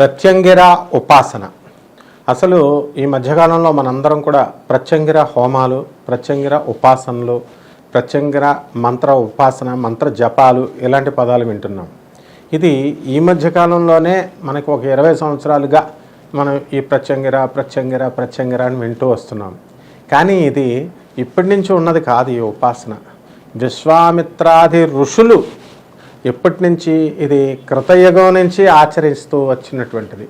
ప్రత్యంగిర ఉపాసన. అసలు ఈ మధ్యకాలంలో మనందరం కూడా ప్రత్యంగిర హోమాలు ప్రత్యంగిర ఉపాసనలు ప్రత్యంగిర మంత్ర ఉపాసన మంత్ర జపాలు ఇలాంటి పదాలు వింటున్నాం. ఇది ఈ మధ్యకాలంలోనే మనకు ఒక ఇరవై సంవత్సరాలుగా మనం ఈ ప్రత్యంగిర ప్రత్యంగిర ప్రత్యంగిర అని వింటూ వస్తున్నాం. కానీ ఇది ఇప్పటి నుంచి ఉన్నది కాదు ఈ ఉపాసన. విశ్వామిత్రాది ఋషులు ఎప్పటి నుంచి ఇది కృతయుగం నుంచి ఆచరిస్తూ వచ్చినటువంటిది.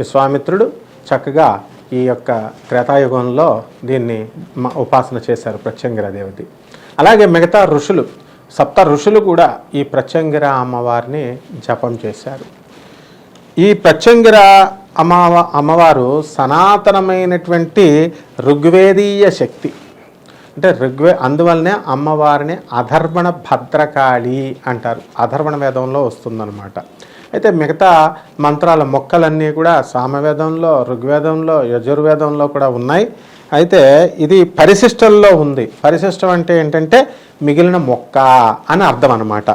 విశ్వామిత్రుడు చక్కగా ఈ యొక్క త్రేతాయుగంలో దీన్ని ఉపాసన చేశారు ప్రత్యంగిర దేవతి అలాగే మిగతా ఋషులు సప్త ఋషులు కూడా ఈ ప్రత్యంగిర అమ్మవారిని జపం చేశారు. ఈ ప్రత్యంగిర అమ్మవ అమ్మవారు సనాతనమైనటువంటి ఋగ్వేదీయ శక్తి. అంటే ఋగ్వే అందువల్లనే అమ్మవారిని అధర్వణ భద్రకాళి అంటారు. అధర్వణ వేదంలో వస్తుందన్నమాట. అయితే మిగతా మంత్రాల మొక్కలన్నీ కూడా సామవేదంలో ఋగ్వేదంలో యజుర్వేదంలో కూడా ఉన్నాయి. అయితే ఇది పరిశిష్టంలో ఉంది. పరిశిష్టం అంటే ఏంటంటే మిగిలిన మొక్క అని అర్థం అనమాట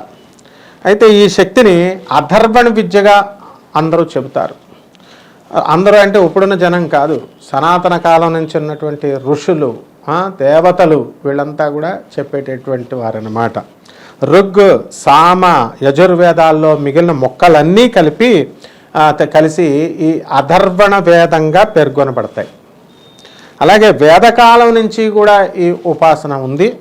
అయితే ఈ శక్తిని అధర్వణ విద్యగా అందరూ చెబుతారు. అందరూ అంటే ఇప్పుడున్న జనం కాదు. సనాతన కాలం నుంచి ఉన్నటువంటి ఋషులు దేవతలు వీళ్ళంతా కూడా చెప్పేటటువంటి వారన్నమాట. ఋగ్ సామ యజుర్వేదాల్లో మిగిలిన మొక్కలన్నీ కలిపి కలిసి ఈ అధర్వణ వేదంగా పేర్కొనబడతాయి. అలాగే వేదకాలం నుంచి కూడా ఈ ఉపాసన ఉంది.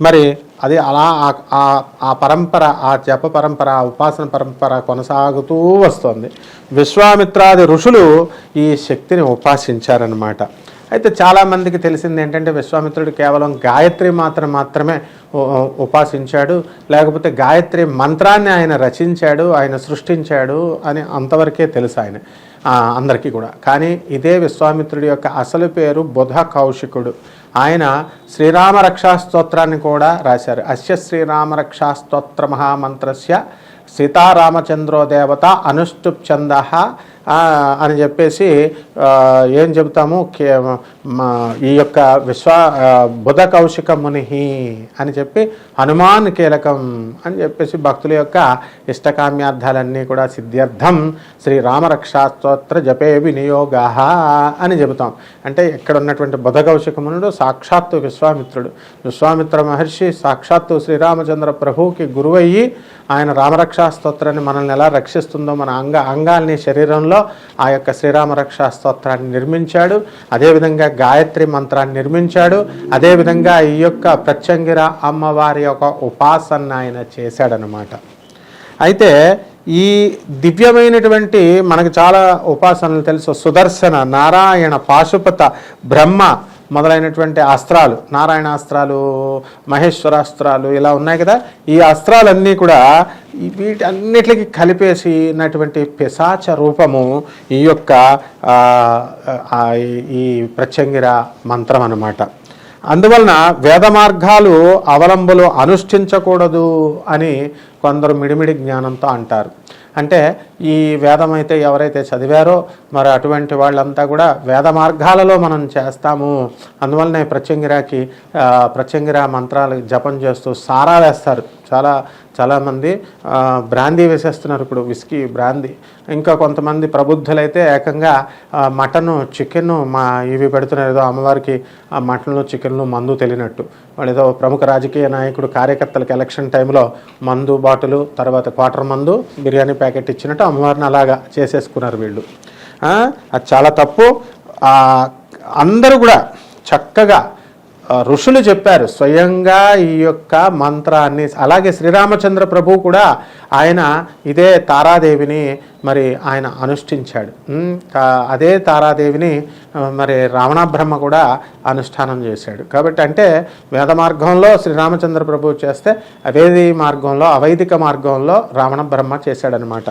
మరి అది అలా ఆ- ఆ- ఆ పరంపర ఆ జప పరంపర ఆ ఉపాసన పరంపర కొనసాగుతూ వస్తుంది. విశ్వామిత్రాది ఋషులు ఈ శక్తిని ఉపాసించారనమాట అయితే చాలామందికి తెలిసింది ఏంటంటే విశ్వామిత్రుడు కేవలం గాయత్రి మాత్రం మాత్రమే ఉపాసించాడు. లేకపోతే గాయత్రి మంత్రాన్ని ఆయన రచించాడు ఆయన సృష్టించాడు అని అంతవరకే తెలుసు ఆయన అందరికీ కూడా. కానీ ఇదే విశ్వామిత్రుడి యొక్క అసలు పేరు బుధ కౌశికుడు. ఆయన శ్రీరామ రక్షా స్తోత్రాన్ని కూడా రాశారు. అస్య శ్రీరామ రక్షా స్తోత్ర మహామంత్రస్య సీతారామచంద్రో దేవత అనుష్టుప్ ఛంద అని చెప్పేసి ఏం చెబుతాము? కే మా ఈ యొక్క విశ్వ బుధ కౌశిక మునిహి అని చెప్పి హనుమాన్ కీలకం అని చెప్పేసి భక్తుల యొక్క ఇష్టకామ్యార్థాలన్నీ కూడా సిద్ధ్యర్థం శ్రీ రామరక్షాస్తోత్ర జపే వినియోగ అని చెబుతాం. అంటే ఇక్కడ ఉన్నటువంటి బుధ కౌశిక మునుడు సాక్షాత్తు విశ్వామిత్రుడు. విశ్వామిత్ర మహర్షి సాక్షాత్తు శ్రీరామచంద్ర ప్రభువుకి గురువయ్యి ఆయన రామరక్షాస్తోత్రాన్ని మనల్ని ఎలా రక్షిస్తుందో మన అంగ అంగాల్ని శరీరంలో ఆ యొక్క శ్రీరామ స్తోత్రాన్ని నిర్మించాడు. అదేవిధంగా గాయత్రి మంత్రాన్ని నిర్మించాడు. అదేవిధంగా ఈ యొక్క ప్రత్యంగిర అమ్మవారి యొక్క ఉపాసన ఆయన చేశాడనమాట అయితే ఈ దివ్యమైనటువంటి మనకు చాలా ఉపాసనలు తెలుసు. సుదర్శన నారాయణ పాశుపత బ్రహ్మ మొదలైనటువంటి అస్త్రాలు నారాయణ అస్త్రాలు మహేశ్వరాస్త్రాలు ఇలా ఉన్నాయి కదా. ఈ అస్త్రాలన్నీ కూడా ఈ వీటన్నిటికి కలిపేసినటువంటి పిశాచ రూపము ఈ యొక్క ఈ ప్రత్యంగిర మంత్రం అన్నమాట. అందువలన వేద మార్గాలు అవలంబులు అనుష్ఠించకూడదు అని కొందరు మిడిమిడి జ్ఞానంతో అంటారు. అంటే ఈ వేదం అయితే ఎవరైతే చదివారో మరి అటువంటి వాళ్ళంతా కూడా వేద మార్గాలలో మనం చేస్తాము. అందువలనే ప్రత్యంగిరాకి ప్రత్యంగిరా ప్రత్యంగిర మంత్రాలు జపం చేస్తూ సారా వేస్తారు. చాలా చాలామంది బ్రాందీ వేసేస్తున్నారు ఇప్పుడు విస్కీ బ్రాందీ. ఇంకా కొంతమంది ప్రబుద్ధులైతే ఏకంగా మటను చికెన్ మా ఇవి పెడుతున్నారు. ఏదో అమ్మవారికి ఆ మటన్లు చికెన్లు మందు తెలియనట్టు. వాళ్ళు ఏదో ప్రముఖ రాజకీయ నాయకుడు కార్యకర్తలకు ఎలక్షన్ టైంలో మందు బాటిలు తర్వాత క్వార్టర్ మందు బిర్యానీ ప్యాకెట్ ఇచ్చినట్టు అమ్మవారిని అలాగా చేసేసుకున్నారు వీళ్ళు. అది చాలా తప్పు. అందరూ కూడా చక్కగా ఋషులు చెప్పారు స్వయంగా ఈ యొక్క మంత్రాన్ని అలాగే శ్రీరామచంద్ర ప్రభు కూడా ఆయన ఇదే తారాదేవిని మరి ఆయన అనుష్ఠించాడు. అదే తారాదేవిని మరి రావణ బ్రహ్మ కూడా అనుష్ఠానం చేశాడు. కాబట్టి అంటే వేద మార్గంలో శ్రీరామచంద్ర ప్రభు చేస్తే అవేది మార్గంలో అవైదిక మార్గంలో రావణ బ్రహ్మ చేశాడనమాట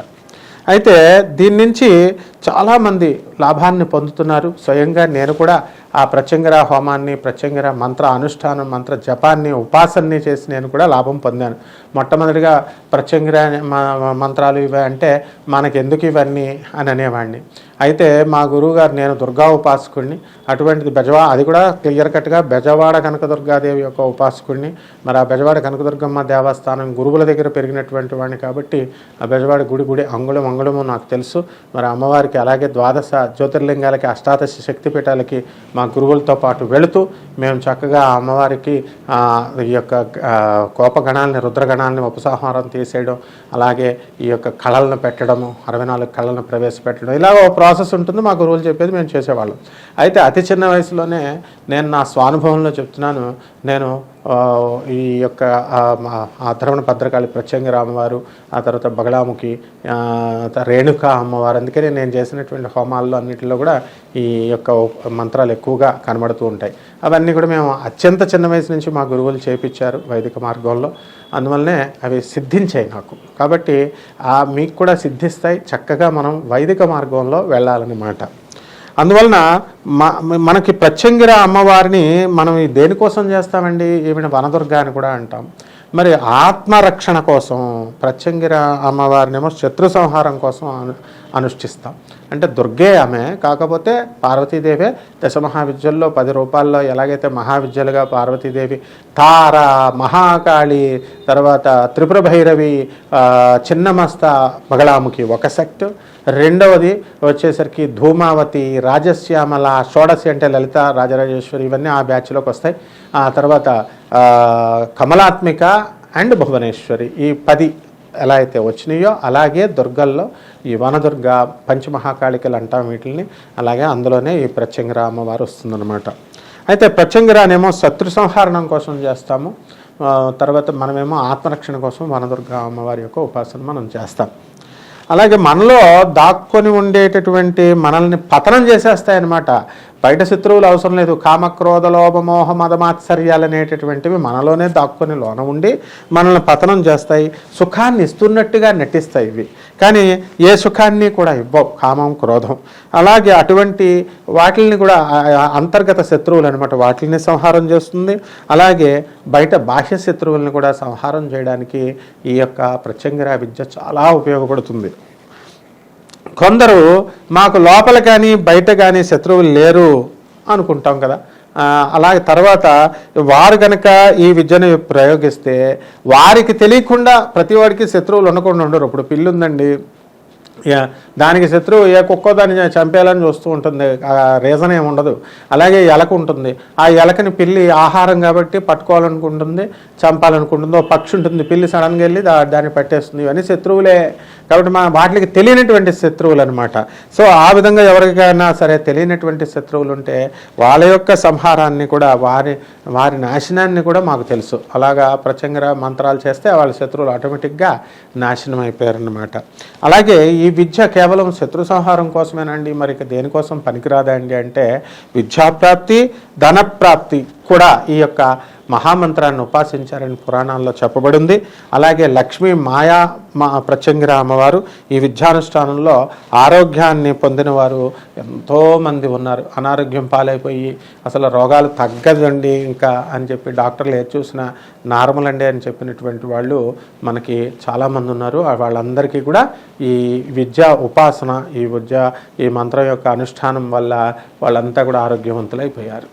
అయితే దీని నుంచి చాలామంది లాభాన్ని పొందుతున్నారు. స్వయంగా నేను కూడా ఆ ప్రత్యంగర హోమాన్ని ప్రత్యంగర మంత్ర అనుష్ఠానం మంత్ర జపాన్ని ఉపాసనని చేసి నేను కూడా లాభం పొందాను. మొట్టమొదటిగా ప్రత్యంగర మ- మంత్రాలు ఇవి అంటే మనకెందుకు ఇవన్నీ అని అనేవాడిని. అయితే మా గురువుగారు నేను దుర్గా ఉపాసకుడిని అటువంటిది బెజవా అది కూడా క్లియర్ కట్గా బెజవాడ కనకదుర్గాదేవి యొక్క ఉపాసకుడిని మరి ఆ బెజవాడ కనకదుర్గమ్మ దేవస్థానం గురువుల దగ్గర పెరిగినటువంటి వాడిని కాబట్టి ఆ బెజవాడ గుడి గుడి అంగుళం అంగుళము నాకు తెలుసు. మరి అమ్మవారికి అలాగే ద్వాదశ జ్యోతిర్లింగాలకి అష్టాదశ శక్తిపీఠాలకి మా గురువులతో పాటు వెళుతూ మేము చక్కగా ఆ అమ్మవారికి ఈ యొక్క కోపగణాలని రుద్రగణాలని ఉపసంహారం తీసేయడం అలాగే ఈ యొక్క కళలను పెట్టడము అరవై నాలుగు కళలను ప్రవేశపెట్టడం ఇలాగ ఒక ప్రాసెస్ ఉంటుంది మాకు రూల్ చెప్పేది మేము చేసేవాళ్ళం. అయితే అతి చిన్న వయసులోనే నేను నా స్వానుభవంలో చెప్తున్నాను నేను ఈ యొక్క ఆ, ధర్మణ భద్రకాళి ప్రత్యంగ అమ్మవారు ఆ తర్వాత బగళాముఖి రేణుక అమ్మవారు అందుకని నేను చేసినటువంటి హోమాల్లో అన్నిటిలో కూడా ఈ యొక్క మంత్రాలు ఎక్కువగా కనబడుతూ ఉంటాయి. అవన్నీ కూడా మేము అత్యంత చిన్న వయసు నుంచి మా గురువులు చేపించారు వైదిక మార్గంలో. అందువల్లనే అవి సిద్ధించాయి నాకు కాబట్టి మీకు కూడా సిద్ధిస్తాయి. చక్కగా మనం వైదిక మార్గంలో వెళ్ళాలన్నమాట. అందువలన మా మనకి ప్రత్యంగిర అమ్మవారిని మనం దేనికోసం చేస్తామండి? ఈవిడ వనదుర్గ అని కూడా అంటాం. మరి ఆత్మరక్షణ కోసం ప్రత్యంగిర అమ్మవారినేమో శత్రు సంహారం కోసం అనుష్ఠిస్తాం. అంటే దుర్గే ఆమె కాకపోతే పార్వతీదేవే దశ మహావిద్యల్లో పది రూపాల్లో ఎలాగైతే మహావిద్యలుగా పార్వతీదేవి తార మహాకాళి తర్వాత త్రిపుర భైరవి చిన్నమస్త మగళాముఖి ఒక సెక్ట్ రెండవది వచ్చేసరికి ధూమావతి రాజశ్యామల షోడశి అంటే లలిత రాజరాజేశ్వరి ఇవన్నీ ఆ బ్యాచ్లోకి వస్తాయి. ఆ తర్వాత కమలాత్మిక అండ్ భువనేశ్వరి ఈ పది ఎలా అయితే వచ్చినాయో అలాగే దుర్గల్లో ఈ వనదుర్గ పంచమహాకాళికలు అంటాం వీటిని అలాగే అందులోనే ఈ ప్రత్యంగర అమ్మవారు వస్తుందన్నమాట. అయితే ప్రత్యంగరానేమో శత్రు సంహారణం కోసం చేస్తాము. తర్వాత మనమేమో ఆత్మరక్షణ కోసం వనదుర్గ అమ్మవారి యొక్క ఉపాసన మనం చేస్తాం. అలాగే మనలో దాక్కొని ఉండేటటువంటి మనల్ని పతనం చేసేస్తాయన్నమాట. బయట శత్రువులు అవసరం లేదు. కామక్రోధ లోభమోహ మదమాత్సర్యాలు అనేటటువంటివి మనలోనే దాక్కుని లోన ఉండి మనల్ని పతనం చేస్తాయి. సుఖాన్ని ఇస్తున్నట్టుగా నటిస్తాయి ఇవి. కానీ ఏ సుఖాన్ని కూడా ఇవ్వవు. కామం క్రోధం. అలాగే అటువంటి వాటిల్ని కూడా అంతర్గత శత్రువులు అనమాట వాటిని సంహారం చేస్తుంది. అలాగే బయట బాహ్య శత్రువులను కూడా సంహారం చేయడానికి ఈ యొక్క ప్రత్యంగర విద్య చాలా ఉపయోగపడుతుంది. కొందరు మాకు లోపల కానీ బయట కానీ శత్రువులు లేరు అనుకుంటాం కదా. అలాగే తర్వాత వారు కనుక ఈ విద్యను ప్రయోగిస్తే వారికి తెలియకుండా ప్రతి వాడికి శత్రువులు ఉండకుండా ఉండరు. ఇప్పుడు పిల్లి ఉందండి. దానికి శత్రువు ఏ కుక్కో దాన్ని చంపేయాలని చూస్తూ ఉంటుంది. ఆ రీజన్ ఏమి ఉండదు. అలాగే ఎలక ఉంటుంది. ఆ ఎలకని పిల్లి ఆహారం కాబట్టి పట్టుకోవాలనుకుంటుంది చంపాలనుకుంటుంది. ఓ పక్షి ఉంటుంది. పిల్లి సడన్గా వెళ్ళి దా దాన్ని పట్టేస్తుంది. ఇవన్నీ శత్రువులే. కాబట్టి మన వాటికి తెలియనటువంటి శత్రువులు అనమాట సో ఆ విధంగా ఎవరికైనా సరే తెలియనటువంటి శత్రువులు ఉంటే వాళ్ళ యొక్క సంహారాన్ని కూడా వారి వారి నాశనాన్ని కూడా మాకు తెలుసు. అలాగా ప్రచంగర మంత్రాలు చేస్తే వాళ్ళ శత్రువులు ఆటోమేటిక్గా నాశనం అయిపోయారనమాట అలాగే ఈ విద్య కేవలం శత్రు సంహారం కోసమేనండి మరి దేనికోసం పనికిరాదా అండి అంటే విద్యాప్రాప్తి ధనప్రాప్తి కూడా ఈ యొక్క మహామంత్రాన్ని ఉపాసించారని పురాణాల్లో చెప్పబడింది. అలాగే లక్ష్మీ మాయా మా ప్రత్యంగిర అమ్మవారు ఈ విద్యానుష్ఠానంలో ఆరోగ్యాన్ని పొందిన వారు ఎంతోమంది ఉన్నారు. అనారోగ్యం పాలైపోయి అసలు రోగాలు తగ్గదండి ఇంకా అని చెప్పి డాక్టర్లు ఏది చూసినా నార్మల్ అండి అని చెప్పినటువంటి వాళ్ళు మనకి చాలామంది ఉన్నారు. వాళ్ళందరికీ కూడా ఈ విద్య ఉపాసన ఈ విద్య ఈ మంత్రం యొక్క అనుష్ఠానం వల్ల వాళ్ళంతా కూడా ఆరోగ్యవంతులైపోయారు.